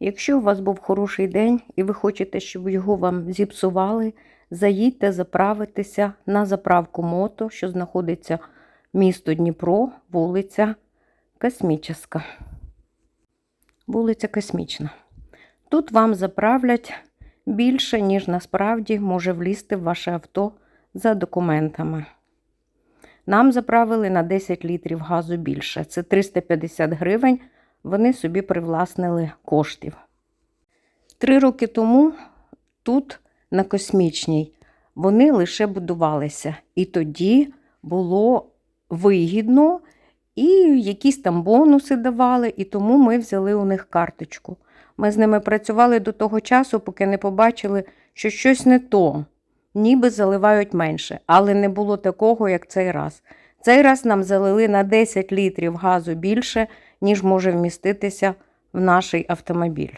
Якщо у вас був хороший день і ви хочете, щоб його вам зіпсували, заїдьте заправитися на заправку мото, що знаходиться місто Дніпро, вулиця Космічна. Вулиця Космічна. Тут вам заправлять більше, ніж насправді може влізти в ваше авто за документами. Нам заправили на 10 літрів газу більше. Це 350 гривень. Вони собі привласнили коштів. Три роки тому тут, на космічній, вони лише будувалися. І тоді було вигідно, і якісь там бонуси давали, і тому ми взяли у них карточку. Ми з ними працювали до того часу, поки не побачили, що щось не то, ніби заливають менше, але не було такого, як цей раз. Цей раз нам залили на 10 літрів газу більше, ніж може вміститися в наш автомобіль.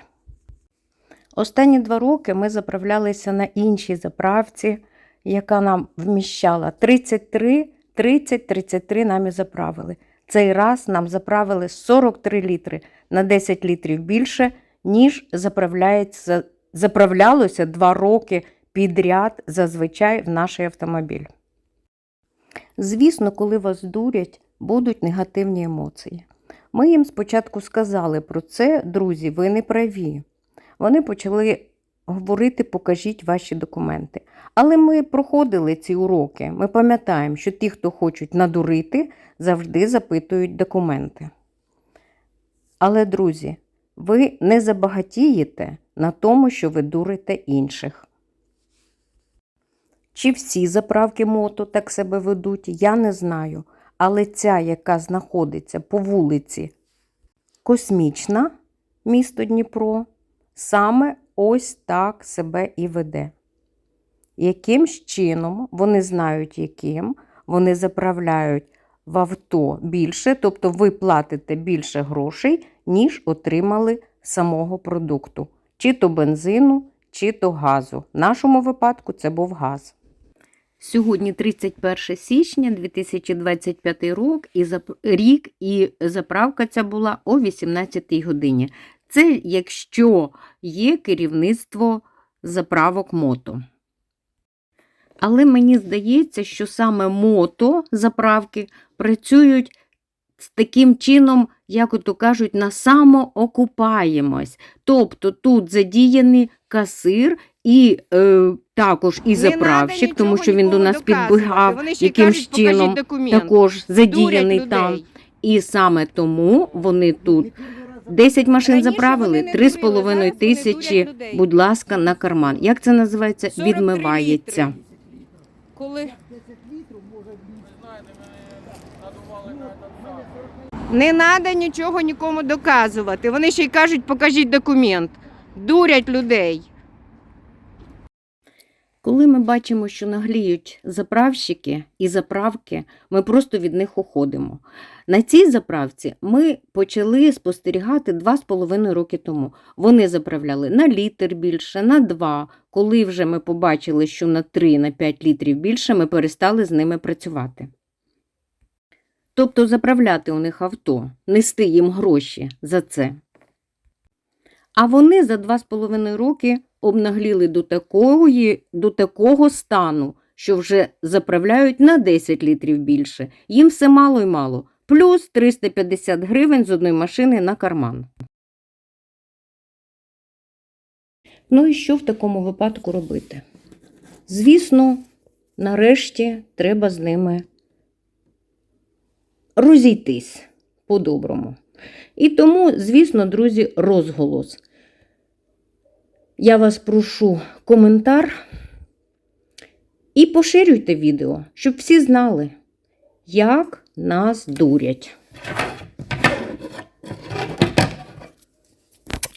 Останні два роки ми заправлялися на іншій заправці, яка нам вміщала 33, 30, 33 нам заправили. Цей раз нам заправили 43 літри на 10 літрів більше, ніж заправляється, заправлялося два роки підряд зазвичай в наш автомобіль. Звісно, коли вас дурять, будуть негативні емоції. Ми їм спочатку сказали про це, друзі, ви не праві. Вони почали говорити, покажіть ваші документи. Але ми проходили ці уроки. Ми пам'ятаємо, що ті, хто хочуть надурити, завжди запитують документи. Але, друзі, ви не забагатієте на тому, що ви дурите інших. Чи всі заправки мото так себе ведуть, я не знаю. Але ця, яка знаходиться по вулиці Космічна, місто Дніпро, саме ось так себе і веде. Якимсь чином, вони знають, яким, вони заправляють в авто більше, тобто ви платите більше грошей, ніж отримали самого продукту, чи то бензину, чи то газу. В нашому випадку це був газ. Сьогодні 31 січня 2025 рік і, рік, і заправка ця була о 18 годині. Це якщо є керівництво заправок мото. Але мені здається, що саме мото заправки працюють з таким чином, як ото кажуть, на самоокупаємось. Тобто тут задіяний касир і е, також і заправщик, тому що він до нас підбігав якимсь чином, також задіяний там. І саме тому вони тут 10 машин заправили, вони не 3,5 дурили, зараз вони тисячі, будь ласка, на карман. Як це називається? 43 Відмивається. Коли... Не треба нічого нікому доказувати. Вони ще й кажуть, покажіть документ. Дурять людей. Коли ми бачимо, що нагліють заправщики і заправки, ми просто від них уходимо. На цій заправці ми почали спостерігати 2,5 роки тому. Вони заправляли на літр більше, на 2. Коли вже ми побачили, що на 3 на 5 літрів більше, ми перестали з ними працювати. Тобто заправляти у них авто, нести їм гроші за це. А вони за 2,5 роки обнагліли до, такої, до такого стану, що вже заправляють на 10 літрів більше. Їм все мало й мало. Плюс 350 гривень з одної машини на карман. Ну і що в такому випадку робити? Звісно, нарешті треба з ними розійтись по-доброму. І тому, звісно, друзі, розголос. Я вас прошу коментар і поширюйте відео, щоб всі знали, як нас дурять.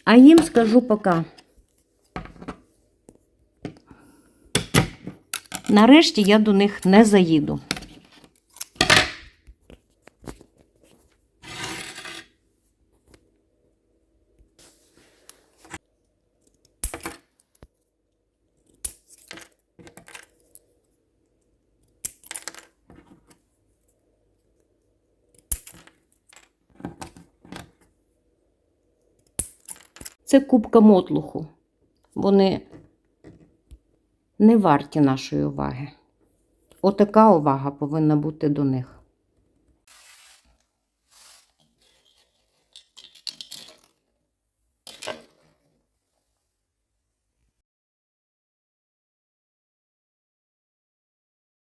А їм скажу пока. Нарешті я до них не заїду. Це кубка мотлуху. Вони не варті нашої уваги. Отака увага повинна бути до них.